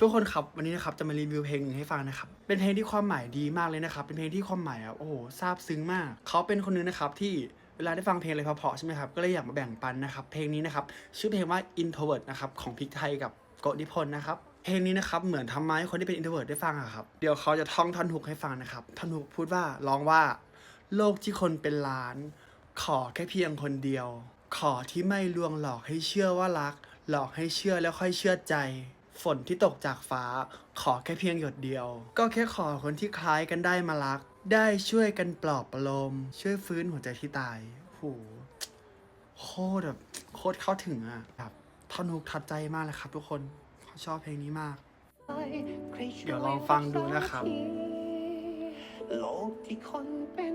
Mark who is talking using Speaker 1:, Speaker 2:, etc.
Speaker 1: ทุกคนครับวันนี้นะครับจะมารีวิวเพลงหนึ่งให้ฟังนะครับเป็นเพลงที่ความหมายดีมากเลยนะครับเป็นเพลงที่ความหมายอะโอ้โหซาบซึ้งมาก เขาเป็นคนนึงนะครับที่เวลาได้ฟังเพลงอะไรเพราะๆใช่ไหมครับก็เลยอยากมาแบ่งปันนะครับเพลงนี้นะครับชื่อเพลงว่า introvert นะครับของพิกไทยกับโกดิพลนะครับเพลงนี้นะครับเหมือนทำมาให้คนที่เป็น introvert ได้ฟังอะครับเดี๋ยวเขาจะท่องท่อนฮุกให้ฟังนะครับท่อนฮุกพูดว่าร้องว่า โลกที่คนเป็นล้าน ขอแค่เพียงคนเดียว ขอที่ไม่ลวงหลอกให้เชื่อว่ารัก หลอกให้เชื่อแล้วค่อยเชื่อใจ ฝนที่ตกจากฟ้า ขอแค่เพียงหยดเดียว ก็แค่ขอคนที่คล้ายกันได้มารัก ได้ช่วยกันปลอบประโลม ช่วยฟื้นหัวใจที่ตายโหโคตรแบบโคตรเข้าถึงอะแบบท่อนฮุกทัดใจมากเลยครับทุกคนชอบเพลงนี้มาก เดี๋ยวลองฟังดูนะครับ
Speaker 2: โลกที่คนเป็น